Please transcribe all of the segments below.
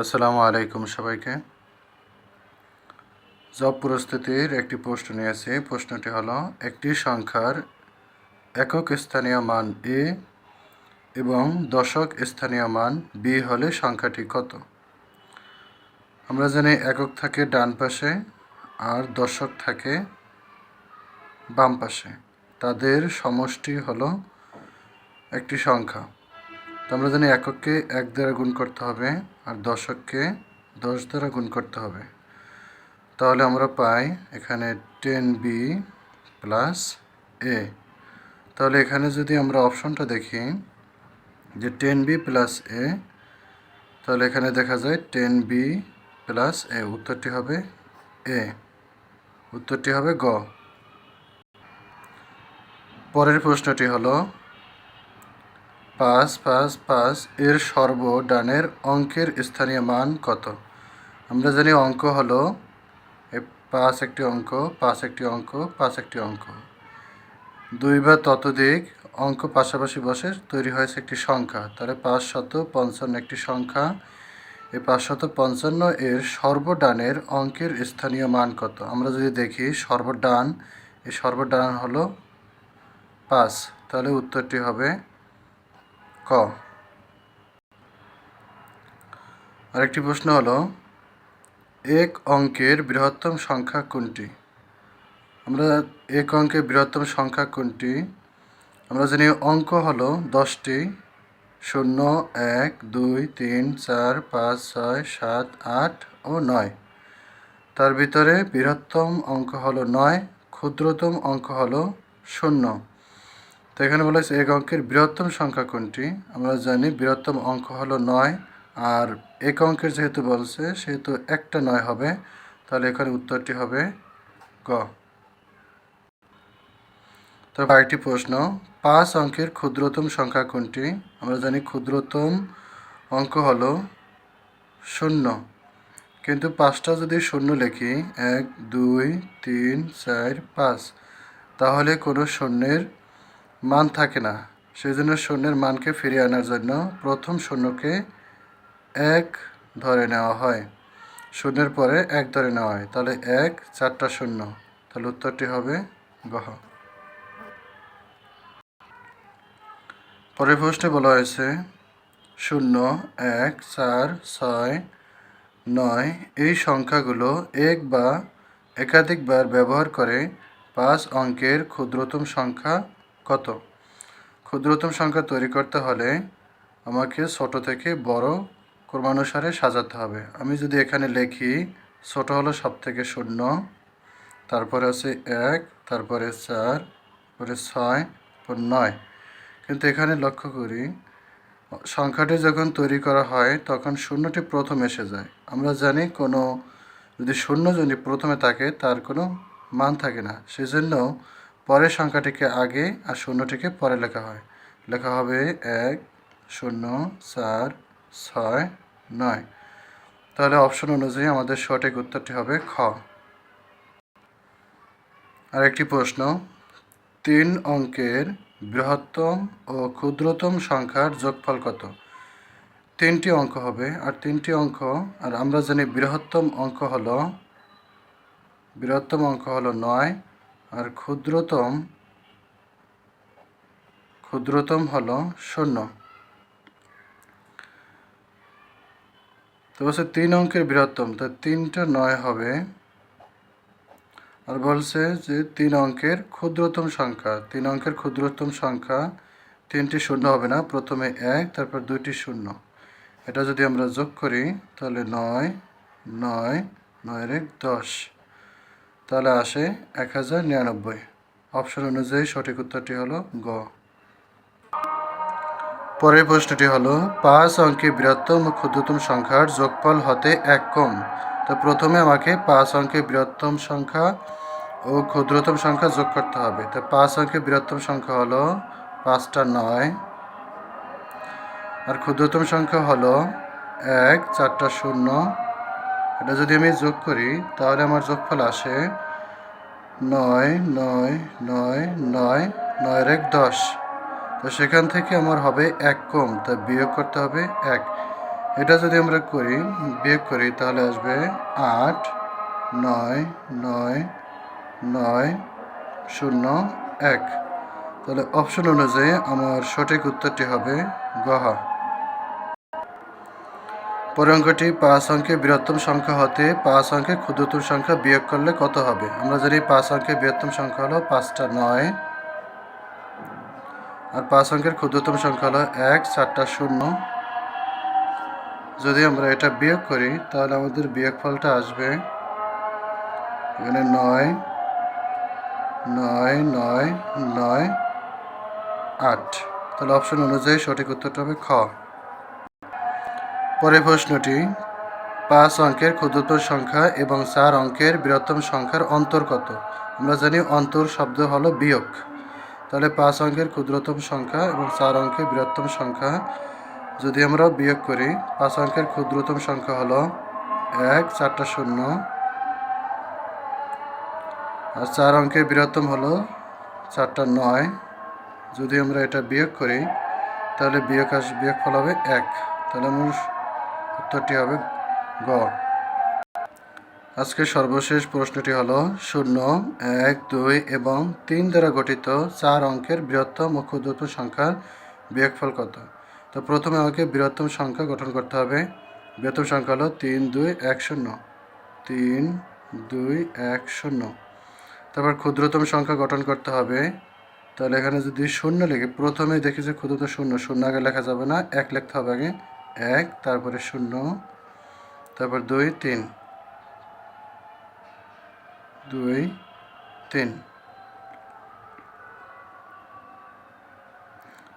আসসালামু আলাইকুম সবাইকে। জব পরিস্থিতির একটি প্রশ্ন নিয়েছি প্রশ্নটি হলো, একটি সংখ্যার একক স্থানীয় মান এ এবং দশক স্থানীয় মান বি হলে সংখ্যাটি কত? আমরা জানি একক থাকে ডান পাশে আর দশক থাকে বাম পাশে। তাদের সমষ্টি হলো একটি সংখ্যা। তো আমরা জানি একককে এক দ্বারা গুণ করতে হবে আর দশককে দশ দ্বারা গুণ করতে হবে। তাহলে আমরা পাই এখানে টেন বি প্লাস এ। তাহলে এখানে যদি আমরা অপশনটা দেখি যে টেন বি প্লাস এ, তাহলে এখানে দেখা যায় টেন বি প্লাস এ, উত্তরটি হবে এ। উত্তরটি হবে গ। পরের প্রশ্নটি হলো পাঁচ পাঁচ পাঁচ, এর সর্ব ডানের অঙ্কের স্থানীয় মান কত? আমরা জানি অঙ্ক হলো পাঁচ একটি অঙ্ক, পাঁচ একটি অঙ্ক, পাঁচ একটি অঙ্ক। দুই বা ততোধিক অঙ্ক পাশাপাশি বসে তৈরি হয়েছে একটি সংখ্যা। তাহলে পাঁচ শত পঞ্চান্ন একটি সংখ্যা। এই পাঁচশত পঞ্চান্ন এর সর্বডানের অঙ্কের স্থানীয় মান কত? আমরা যদি দেখি সর্বডান, এই সর্বডান হলো পাঁচ। তাহলে উত্তরটি হবে ক। আরেকটি প্রশ্ন হলো, এক অঙ্কের বৃহত্তম সংখ্যা কোনটি? আমরা এক অঙ্কের বৃহত্তম সংখ্যা কোনটি? আমরা জানি অঙ্ক হলো দশটি, শূন্য, এক, দুই, তিন, চার, পাঁচ, ছয়, সাত, আট ও নয়। তার ভিতরে বৃহত্তম অঙ্ক হলো নয়, ক্ষুদ্রতম অঙ্ক হলো শূন্য। তো এখানে বলা হয়েছে এক অঙ্কের বৃহত্তম সংখ্যা কোনটি? আমরা জানি বৃহত্তম অঙ্ক হলো নয়, আর এক অঙ্কের যেহেতু বলছে, সেহেতু একটা নয় হবে, তাহলে এখানে উত্তরটি হবে গ। তবে আরেকটি প্রশ্ন, পাঁচ অঙ্কের ক্ষুদ্রতম সংখ্যা কোনটি? আমরা জানি ক্ষুদ্রতম অঙ্ক হলো শূন্য, কিন্তু পাঁচটা যদি শূন্য লিখি, এক, দুই, তিন, চার, পাঁচ, তাহলে কোনো শূন্যের মান থাকে না। সেই জন্য শূন্যের মানকে ফিরিয়ে আনার জন্য প্রথম শূন্যকে এক ধরে নেওয়া হয়। শূন্যের পরে এক ধরে নেওয়া হয়। তাহলে এক, চারটা শূন্য তাহলে উত্তরটি হবে গহ। পরের প্রশ্নে বলা হয়েছে, শূন্য, এক, চার, ছয়, নয়, এই সংখ্যাগুলো এক বা একাধিকবার ব্যবহার করে পাঁচ অঙ্কের ক্ষুদ্রতম সংখ্যা কত? ক্ষুদ্রতম সংখ্যা তৈরি করতে হলে আমাকে ছোট থেকে বড় ক্রমানুসারে সাজাতে হবে। আমি যদি এখানে লিখি, ছোট হলো সব থেকে শূন্য, তারপরে আছে এক, তারপরে চার, তারপরে ছয়, তারপর নয়। কিন্তু এখানে লক্ষ্য করি, সংখ্যাটি যখন তৈরি করা হয়, তখন শূন্যটি প্রথম এসে যায়। আমরা জানি কোনো, যদি শূন্য যদি প্রথমে থাকে, তার কোনো মান থাকে না। সেজন্য পরের সংখ্যাটিকে আগে আর শূন্যটিকে পরে লেখা হয়। লেখা হবে এক, শূন্য, চার, ছয়, নয়। তাহলে অপশন অনুযায়ী আমাদের সঠিক উত্তরটি হবে খ। আরেকটি প্রশ্ন, তিন অঙ্কের বৃহত্তম ও ক্ষুদ্রতম সংখ্যার যোগফল কত? তিনটি অঙ্ক হবে, আর তিনটি অঙ্ক, আর আমরা জানি বৃহত্তম অঙ্ক হলো, বৃহত্তম অঙ্ক হলো নয় আর ক্ষুদ্রতম ক্ষুদ্রতম হল শূন্য। তো বলছে তিন অঙ্কের বৃহত্তম, তো তিনটা নয় হবে। আর বলছে যে তিন অঙ্কের ক্ষুদ্রতম সংখ্যা, তিন অঙ্কের ক্ষুদ্রতম সংখ্যা তিনটি শূন্য হবে না, প্রথমে এক, তারপর দুইটি শূন্য। এটা যদি আমরা যোগ করি, তাহলে নয় নয়, নয়ের এক দশ। তাহলে আসে এক হাজার নিরানব্বই। অপশন অনুযায়ী সঠিক উত্তরটি হলো গ। পরের প্রশ্নটি হলো, পাঁচ অঙ্কে বৃহত্তম ও ক্ষুদ্রতম সংখ্যার যোগফল হতে এক কম তো প্রথমে আমাকে পাঁচ অঙ্কে বৃহত্তম সংখ্যা ও ক্ষুদ্রতম সংখ্যা যোগ করতে হবে। তো পাঁচ অঙ্কে বৃহত্তম সংখ্যা হলো পাঁচটা নয় আর ক্ষুদ্রতম সংখ্যা হলো এক, চারটা শূন্য এটা যদি আমি যোগ করি, তাহলে আমার যোগফল আসে নয় নয় নয় নয়, নয়ের এক দশ। তো সেখান থেকে আমার হবে এক কম, তা বিয়োগ করতে হবে এক। এটা যদি আমরা করি, বিয়োগ করি, তাহলে আসবে আট, নয় নয় নয়, শূন্য, এক। তাহলে অপশন অনুযায়ী আমার সঠিক উত্তরটি হবে গহা পরের অঙ্কটি পাঁচ অঙ্কে বৃহত্তম সংখ্যা হতে পাঁচ অঙ্কে ক্ষুদ্রতম সংখ্যা বিয়োগ করলে কত হবে? আমরা জানি পাঁচ অঙ্কের বৃহত্তম সংখ্যা হলো পাঁচটা নয় আর পাঁচ অঙ্কের ক্ষুদ্রতম সংখ্যা হলো এক, চারটা শূন্য। যদি আমরা এটা বিয়োগ করি, তাহলে আমাদের বিয়োগ ফলটা আসবে এখানে নয় নয় নয় নয়, আট। তাহলে অপশন অনুযায়ী সঠিক উত্তরটা হবে খ। পরের প্রশ্নটি, পাঁচ অঙ্কের ক্ষুদ্রতম সংখ্যা এবং চার অঙ্কের বৃহত্তম সংখ্যার অন্তর কত? আমরা জানি অন্তর শব্দ হলো বিয়োগ। তাহলে পাঁচ অঙ্কের ক্ষুদ্রতম সংখ্যা এবং চার অঙ্কের বৃহত্তম সংখ্যা যদি আমরা বিয়োগ করি, পাঁচ অঙ্কের ক্ষুদ্রতম সংখ্যা হলো এক, চারটা শূন্য। আর চার অঙ্কের বৃহত্তম হলো চারটা নয়। যদি আমরা এটা বিয়োগ করি, তাহলে বিয়োগ আস বিয়োগ ফল হবে এক। তাহলে আমার উত্তরটি হবে গ আজকে সর্বশেষ প্রশ্নটি হলো শূন্য, এক, দুই এবং তিন দ্বারা গঠিত চার অঙ্কের বৃহত্তম ও ক্ষুদ্রতম সংখ্যার বিয়োগফল কত? তো প্রথমে আমাকে বৃহত্তম সংখ্যা গঠন করতে হবে। বৃহত্তম সংখ্যা হলো তিন, দুই, এক, শূন্য। তিন, দুই, এক, শূন্য। তারপর ক্ষুদ্রতম সংখ্যা গঠন করতে হবে। তাহলে এখানে যদি শূন্য লিখি প্রথমে দেখি যে ক্ষুদ্রতম শূন্য শূন্য আগে লেখা যাবে না, এক লিখতে হবে আগে। এক, তারপরে শূন্য, তারপর দুই, তিন। দুই, তিন।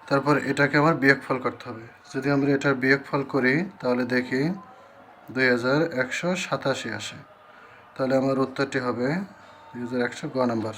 তারপর এটাকে আমার বিয়োগফল করতে হবে। যদি আমরা এটার বিয়োগফল করি, তাহলে দেখি দুই হাজার একশো সাতাশি আসে। তাহলে আমার উত্তরটি হবে দুই হাজার একশো গ নাম্বার।